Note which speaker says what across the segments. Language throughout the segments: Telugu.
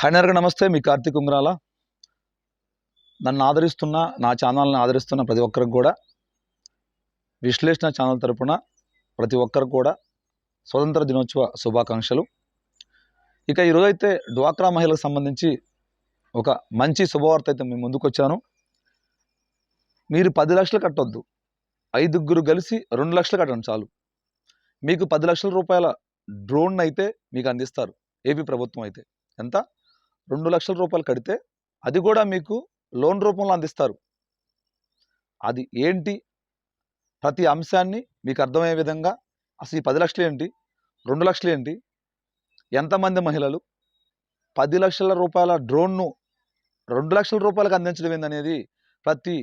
Speaker 1: హైనర్గా నమస్తే మీ కార్తీక్ ఉంగరాల. నన్ను ఆదరిస్తున్న నా ఛానల్ని ఆదరిస్తున్న ప్రతి ఒక్కరికి కూడా విశ్లేషణ ఛానల్ తరపున ప్రతి ఒక్కరికి కూడా స్వతంత్ర దినోత్సవ శుభాకాంక్షలు. ఇక ఈరోజైతే డ్వాక్రా మహిళలకు సంబంధించి ఒక మంచి శుభవార్త అయితే మేము ముందుకొచ్చాను మీరు పది లక్షలు కట్టొద్దు. ఐదుగురు కలిసి రెండు లక్షలు కట్టడం చాలు. మీకు పది లక్షల రూపాయల డ్రోన్ అయితే మీకు అందిస్తారు. ఏపీ ప్రభుత్వం అయితే. ఎంత? రెండు లక్షల రూపాయలు కడితే అది కూడా మీకు లోన్ రూపంలో అందిస్తారు. అది ఏంటి? ప్రతి అంశాన్ని మీకు అర్థమయ్యే విధంగా అసలు ఈ పది లక్షలు ఏంటి? రెండు లక్షలు ఏంటి? ఎంతమంది మహిళలు? పది లక్షల రూపాయల డ్రోన్ను రెండు లక్షల రూపాయలకు అందించడం ఏందనేది ప్రతి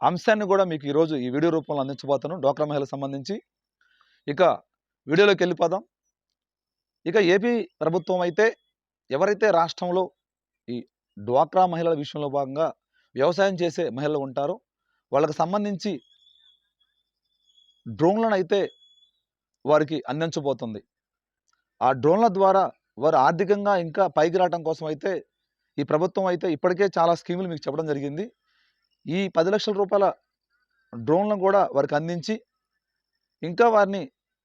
Speaker 1: అంశాన్ని కూడా మీకు ఈరోజు ఈ వీడియో రూపంలో అందించబోతాను డోక్రా మహిళలకు సంబంధించి. ఇక వీడియోలోకి వెళ్ళిపోదాం. ఇక ఏపీ ప్రభుత్వం అయితే ఎవరైతే రాష్ట్రంలో ఈ డ్వాక్రా మహిళల విషయంలో భాగంగా వ్యవసాయం చేసే మహిళలు ఉంటారు. వాళ్ళకి సంబంధించి డ్రోన్లను అయితే వారికి అందించబోతుంది. ఆ డ్రోన్ల ద్వారా వారు ఆర్థికంగా ఇంకా పైకి రావడం కోసం అయితే ఈ ప్రభుత్వం అయితే ఇప్పటికే చాలా స్కీములు మీకు చెప్పడం జరిగింది. ఈ పది లక్షల రూపాయల డ్రోన్లను కూడా వారికి అందించి ఇంకా వారిని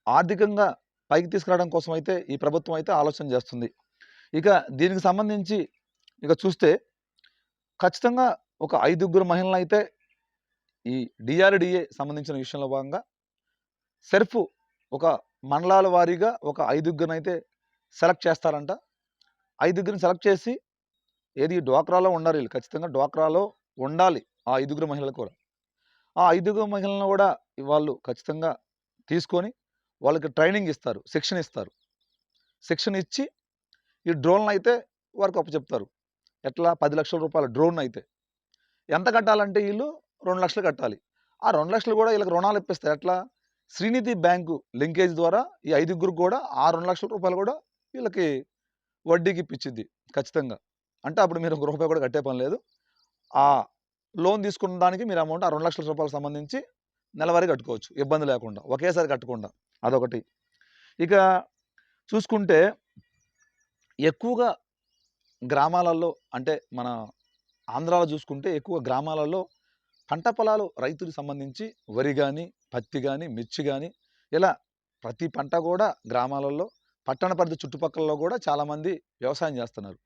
Speaker 1: ఆర్థికంగా పైకి తీసుకురావడం కోసం అయితే ఈ ప్రభుత్వం అయితే ఆలోచన చేస్తుంది. ఇక దీనికి సంబంధించి ఇక చూస్తే ఖచ్చితంగా ఒక ఐదుగురు మహిళలు అయితే ఈ డిఆర్డిఏ సంబంధించిన విషయంలో భాగంగా సెర్ఫ్ ఒక మండలాల వారీగా ఒక ఐదుగురిని అయితే సెలెక్ట్ చేస్తారంట. ఐదుగురిని సెలెక్ట్ చేసి ఏది డ్వాక్రాలో ఉండాలి వీళ్ళు. ఖచ్చితంగా డ్వాక్రాలో ఉండాలి ఆ ఐదుగురు మహిళలు కూడా. ఆ ఐదుగురు మహిళలను కూడా వాళ్ళు ఖచ్చితంగా తీసుకొని వాళ్ళకి ట్రైనింగ్ ఇస్తారు శిక్షణ ఇస్తారు. శిక్షణ ఇచ్చి ఈ డ్రోన్లు అయితే వారికి అప్పచెప్తారు. ఎట్లా? పది లక్షల రూపాయల డ్రోన్ అయితే. ఎంత కట్టాలంటే వీళ్ళు రెండు లక్షలు కట్టాలి. ఆ రెండు లక్షలు కూడా వీళ్ళకి రుణాలు ఇప్పిస్తారు ఎట్లా? శ్రీనిధి బ్యాంకు లింకేజ్ ద్వారా ఈ ఐదుగురికి కూడా ఆ రెండు లక్షల రూపాయలు కూడా వీళ్ళకి వడ్డీకి ఇప్పించింది ఖచ్చితంగా. అంటే అప్పుడు మీరు ఒక రూపాయి కూడా కట్టే పని లేదు. ఆ లోన్ తీసుకున్న దానికి మీరు అమౌంట్ ఆ రెండు లక్షల రూపాయలకు సంబంధించి నెలవారీ కట్టుకోవచ్చు. ఇబ్బంది లేకుండా. ఒకేసారి కట్టకుండా. అదొకటి. ఇక చూసుకుంటే ఎక్కువగా గ్రామాలలో అంటే మన ఆంధ్రాలో చూసుకుంటే ఎక్కువ గ్రామాలలో పంట పొలాలు రైతులకు సంబంధించి వరి కానీ పత్తి కానీ మిర్చి కానీ ఇలా ప్రతి పంట కూడా గ్రామాలలో పట్టణ పరిధి చుట్టుపక్కలలో కూడా చాలామంది వ్యవసాయం చేస్తున్నారు.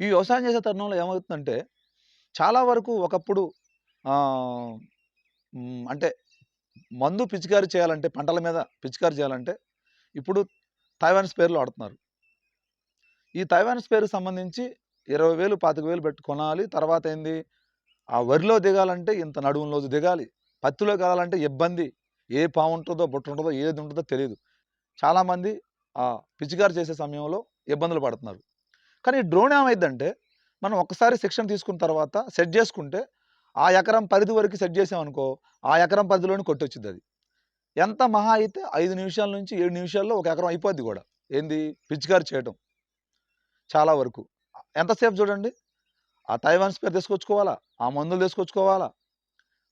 Speaker 1: ఈ వ్యవసాయం చేసే తరుణంలో ఏమవుతుందంటే చాలా వరకు ఒకప్పుడు అంటే మందు పిచికారీ చేయాలంటే పంటల మీద పిచికారీ చేయాలంటే ఇప్పుడు తైవాన్ స్పేర్లు ఆడుతున్నారు ఈ తైవాన్ స్పేర్కి సంబంధించి ఇరవై వేలు పాతిక వేలు పెట్టి కొనాలి. తర్వాత ఏంది? ఆ వరిలో దిగాలంటే ఇంత నడుములో దిగాలి. పత్తిలో కావాలంటే ఇబ్బంది. ఏ పాము ఉంటుందో బుట్ట ఉంటుందో ఏది ఉంటుందో తెలియదు చాలామంది ఆ పిచికారి చేసే సమయంలో ఇబ్బందులు పడుతున్నారు. కానీ ఈ డ్రోన్ ఏమైందంటే మనం ఒక్కసారి శిక్షణ తీసుకున్న తర్వాత సెట్ చేసుకుంటే ఆ ఎకరం పరిధి వరకు సెట్ చేసామనుకో ఆ ఎకరం పరిధిలోనే కొట్టొచ్చింది అది. ఎంత మహా అయితే ఐదు నిమిషాల నుంచి ఏడు నిమిషాల్లో ఒక ఎకరం అయిపోద్ది కూడా. ఏంది? పిచికారి చేయటం. చాలా వరకు. ఎంతసేపు చూడండి? ఆ తైవాన్ స్పేర్ తీసుకొచ్చుకోవాలా? ఆ మందులు తీసుకొచ్చుకోవాలా?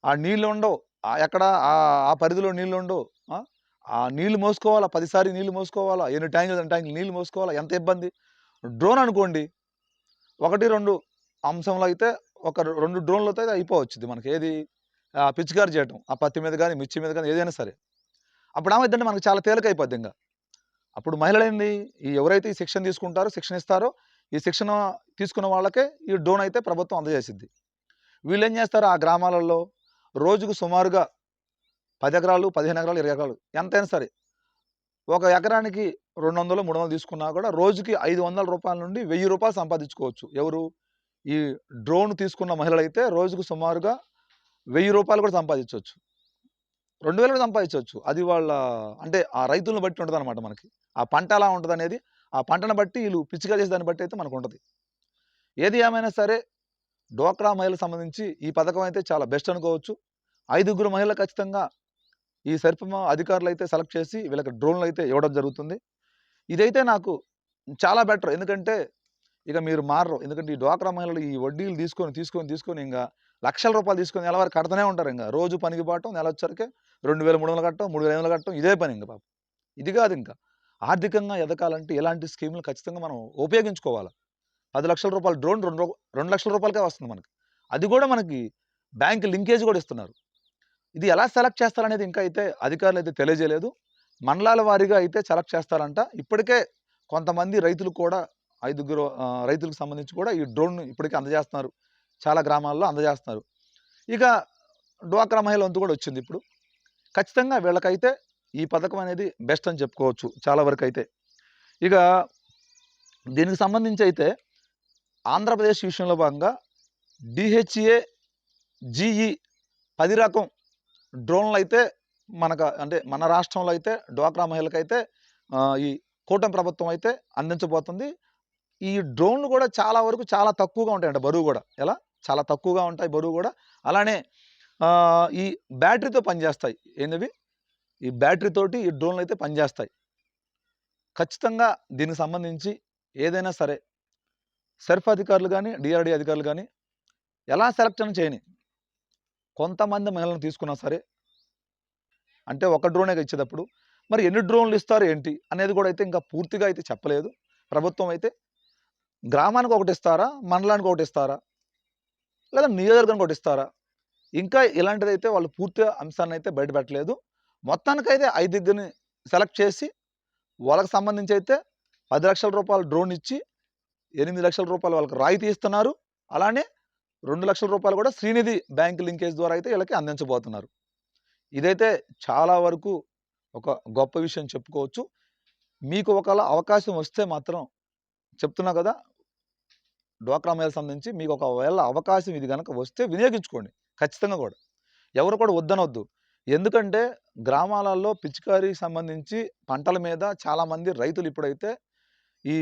Speaker 1: ఆ నీళ్ళు ఉండవు. ఎక్కడ? ఆ పరిధిలో నీళ్ళు ఉండవు. ఆ? నీళ్ళు మోసుకోవాలా? పదిసారి నీళ్ళు మోసుకోవాలా? ఎన్ని ట్యాంకులు ఎన్ని ట్యాంకులు నీళ్ళు మోసుకోవాలా? ఎంత ఇబ్బంది? డ్రోన్ అనుకోండి. ఒకటి రెండు అంశంలో అయితే ఒక రెండు డ్రోన్లతో అయితే అయిపోవచ్చుది మనకి. ఏది? ఆ పిచికారి చేయటం. ఆ పత్తి మీద కానీ మిర్చి మీద కానీ ఏదైనా సరే. అప్పుడు ఏమైందంటే మనకు చాలా తేలిక అయిపోద్ది ఇంకా. అప్పుడు మహిళలు ఏంది? ఈ ఎవరైతే ఈ శిక్షణ తీసుకుంటారో శిక్షణ ఇస్తారో ఈ శిక్షణ తీసుకున్న వాళ్ళకే ఈ డ్రోన్ అయితే ప్రభుత్వం అందజేసిద్ది. వీళ్ళు ఏం చేస్తారు? ఆ గ్రామాలలో రోజుకు సుమారుగా పది ఎకరాలు పదిహేను ఎకరాలు ఇరవై ఎకరాలు ఎంతైనా సరే ఒక ఎకరానికి రెండు వందలు మూడు వందలు తీసుకున్నా కూడా రోజుకి ఐదు వందల రూపాయల నుండి వెయ్యి రూపాయలు సంపాదించుకోవచ్చు. ఎవరు? ఈ డ్రోన్ తీసుకున్న మహిళలు అయితే రోజుకు సుమారుగా వెయ్యి రూపాయలు కూడా సంపాదించవచ్చు రెండు వేలు సంపాదించవచ్చు. అది వాళ్ళ అంటే ఆ రైతులను బట్టి ఉంటుంది అనమాట మనకి. ఆ పంట ఎలా ఉంటుంది అనేది ఆ పంటను బట్టి వీళ్ళు పిచ్చిగా చేసే దాన్ని బట్టి అయితే మనకు ఉంటుంది. ఏది ఏమైనా సరే డోక్రా మహిళలకు సంబంధించి ఈ పథకం అయితే చాలా బెస్ట్ అనుకోవచ్చు. ఐదుగురు మహిళలు ఖచ్చితంగా ఈ సర్పమ అధికారులు అయితే సెలెక్ట్ చేసి వీళ్ళకి డ్రోన్లు అయితే ఇవ్వడం జరుగుతుంది. ఇదైతే నాకు చాలా బెటర్. ఎందుకంటే ఇక మీరు మారరు. ఎందుకంటే ఈ డ్వాక్రా మహిళలు ఈ వడ్డీలు తీసుకొని తీసుకొని తీసుకొని ఇంకా లక్షల రూపాయలు తీసుకొని నెలవారు కడతనే ఉంటారు ఇంకా. రోజు పనికి పోవటం నెల వచ్చరికి రెండు వేల మూడు వందలు కట్టడం మూడు వేల ఐదు వందలు కట్టడం ఇదే పని ఇంకా పాపం. ఇది కాదు ఇంకా. ఆర్థికంగా ఎదగాలంటే ఎలాంటి స్కీములు ఖచ్చితంగా మనం ఉపయోగించుకోవాలి. పది లక్షల రూపాయలు డ్రోన్ రెండు రూ- రెండు లక్షల రూపాయలకే వస్తుంది మనకి. అది కూడా మనకి బ్యాంక్ లింకేజ్ కూడా ఇస్తున్నారు. ఇది ఎలా సెలెక్ట్ చేస్తారనేది ఇంకా అయితే అధికారులు అయితే తెలియజేయలేదు. మండలాల వారీగా అయితే సెలెక్ట్ చేస్తారంట. ఇప్పటికే కొంతమంది రైతులు కూడా ఐదుగురు రైతులకు సంబంధించి కూడా ఈ డ్రోన్ ఇప్పటికే అందజేస్తున్నారు. చాలా గ్రామాల్లో అందజేస్తున్నారు. ఇక డ్వాక్రా మహిళ వంతు కూడా వచ్చింది ఇప్పుడు. ఖచ్చితంగా వీళ్ళకైతే ఈ పథకం అనేది బెస్ట్ అని చెప్పుకోవచ్చు చాలా వరకు అయితే. ఇక దీనికి సంబంధించి అయితే ఆంధ్రప్రదేశ్ విషయంలో భాగంగా డిహెచ్ఏ జీఈ పది రకం డ్రోన్లు అయితే మనకు అంటే మన రాష్ట్రంలో అయితే డ్వాక్రా మహిళకైతే ఈ కూటమి ప్రభుత్వం అయితే అందించబోతుంది. ఈ డ్రోన్లు కూడా చాలా వరకు చాలా తక్కువగా ఉంటాయంట బరువు కూడా. ఎలా? చాలా తక్కువగా ఉంటాయి బరువు కూడా. అలానే ఈ బ్యాటరీతో పనిచేస్తాయి. ఏంటివి ఈ బ్యాటరీతోటి ఈ డ్రోన్లు అయితే పనిచేస్తాయి. ఖచ్చితంగా దీనికి సంబంధించి ఏదైనా సరే సెర్ఫ్ అధికారులు కానీ డిఆర్డి అధికారులు కానీ ఎలా సెలెక్షన్ చేయని కొంతమంది మహిళలను తీసుకున్నా సరే అంటే ఒక డ్రోనే ఇచ్చేటప్పుడు. మరి ఎన్ని డ్రోన్లు ఇస్తారు ఏంటి అనేది కూడా అయితే ఇంకా పూర్తిగా అయితే చెప్పలేదు. ప్రభుత్వం అయితే గ్రామానికి ఒకటి ఇస్తారా? మండలానికి ఒకటి ఇస్తారా? లేదా నియోజకవర్గానికి ఒకటి ఇస్తారా? ఇంకా ఇలాంటిది అయితే వాళ్ళు పూర్తిగా అంశాన్ని అయితే బయటపెట్టలేదు మొత్తానికైతే ఐదుగురిని సెలెక్ట్ చేసి వాళ్ళకి సంబంధించి అయితే పది లక్షల రూపాయలు డ్రోన్ ఇచ్చి ఎనిమిది లక్షల రూపాయలు వాళ్ళకి రాయితీ ఇస్తున్నారు అలానే రెండు లక్షల రూపాయలు కూడా శ్రీనిధి బ్యాంక్ లింకేజ్ ద్వారా అయితే వీళ్ళకి అందించబోతున్నారు. ఇదైతే చాలా వరకు ఒక గొప్ప విషయం చెప్పుకోవచ్చు. మీకు ఒకవేళ అవకాశం వస్తే మాత్రం చెప్తున్నా కదా డ్వాక్రా మహిళ సంబంధించి మీకు ఒకవేళ అవకాశం ఇది కనుక వస్తే వినియోగించుకోండి. ఖచ్చితంగా కూడా. ఎవరు కూడా వద్దనొద్దు. ఎందుకంటే గ్రామాలలో పిచికారీ సంబంధించి పంటల మీద చాలామంది రైతులు ఇప్పుడైతే ఈ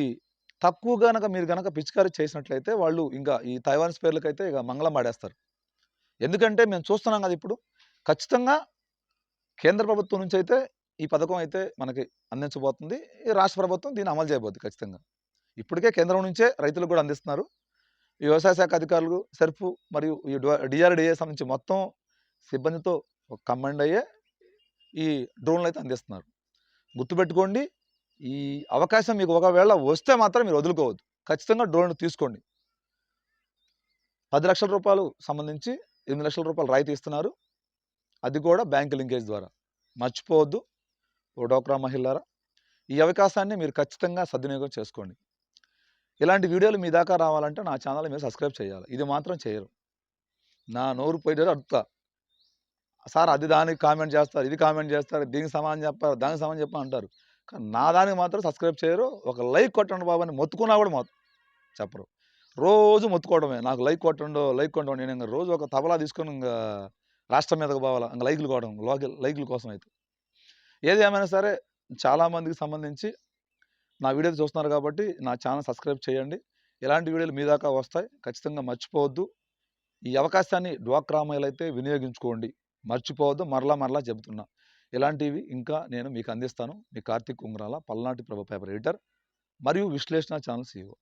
Speaker 1: తక్కువ గనక మీరు గనక పిచికారీ చేసినట్లయితే వాళ్ళు ఇంకా ఈ తైవాన్ స్పేర్లకైతే ఇక మంగళం పాడేస్తారు. ఎందుకంటే మేము చూస్తున్నాం కదా ఇప్పుడు. ఖచ్చితంగా కేంద్ర ప్రభుత్వం నుంచి అయితే ఈ పథకం అయితే మనకి అందించబోతుంది. ఈ రాష్ట్ర ప్రభుత్వం దీన్ని అమలు చేయబోతుంది ఖచ్చితంగా. ఇప్పటికే కేంద్రం నుంచే రైతులకు కూడా అందిస్తున్నారు. ఈ వ్యవసాయ శాఖ అధికారులు సెర్ఫ్ మరియు ఈ డిఆర్డిఏ సంబంధించి మొత్తం సిబ్బందితో కమాండ్ అయ్యే ఈ డ్రోన్లు అయితే అందిస్తున్నారు. గుర్తుపెట్టుకోండి ఈ అవకాశం మీకు ఒకవేళ వస్తే మాత్రం మీరు వదులుకోవద్దు. ఖచ్చితంగా డ్రోన్ తీసుకోండి. పది లక్షల రూపాయలు సంబంధించి ఎనిమిది లక్షల రూపాయలు రాయితీ ఇస్తున్నారు. అది కూడా బ్యాంక్ లింకేజ్ ద్వారా. మర్చిపోవద్దు. ఓ డోక్రా మహిళారా ఈ అవకాశాన్ని మీరు ఖచ్చితంగా సద్వినియోగం చేసుకోండి. ఇలాంటి వీడియోలు మీ దాకా రావాలంటే నా ఛానల్ మీరు సబ్స్క్రైబ్ చేయాలి. ఇది మాత్రం చేయరు. నా నోరు పోయేటప్పుడు అడుగుతా. సార్ అది దానికి కామెంట్ చేస్తారు ఇది కామెంట్ చేస్తారు దీనికి సమానం చెప్పారు దానికి సమానం చెప్పా అంటారు. కానీ నా దానికి మాత్రం సబ్స్క్రైబ్ చేయరు. ఒక లైక్ కొట్టండి బాబు అని మొత్తుకున్నా కూడా చెప్పరు. రోజు మొత్తుకోవడమే. నాకు లైక్ కొట్టండు లైక్ కొట్టండి నేను ఇంకా రోజు ఒక తబలా తీసుకొని ఇంకా రాష్ట్రం మీదకి పోవాలా. ఇంకా లైకులు కొట్టడం లోకల్ లైకుల కోసం అయితే. ఏది ఏమైనా సరే చాలామందికి సంబంధించి నా వీడియోలు చూస్తున్నారు కాబట్టి నా ఛానల్ సబ్స్క్రైబ్ చేయండి. ఇలాంటి వీడియోలు మీ దాకా వస్తాయి. ఖచ్చితంగా మర్చిపోవద్దు. ఈ అవకాశాన్ని డ్వాక్రా అయితే వినియోగించుకోండి. మర్చిపోవద్దు. మరలా మరలా చెబుతున్నా. ఇలాంటివి ఇంకా నేను మీకు అందిస్తాను. మీ కార్తీక్ ఉంగరాల పల్నాటి ప్రభ పేపర్ ఎడిటర్ మరియు విశ్లేషణ ఛానల్ సీఓ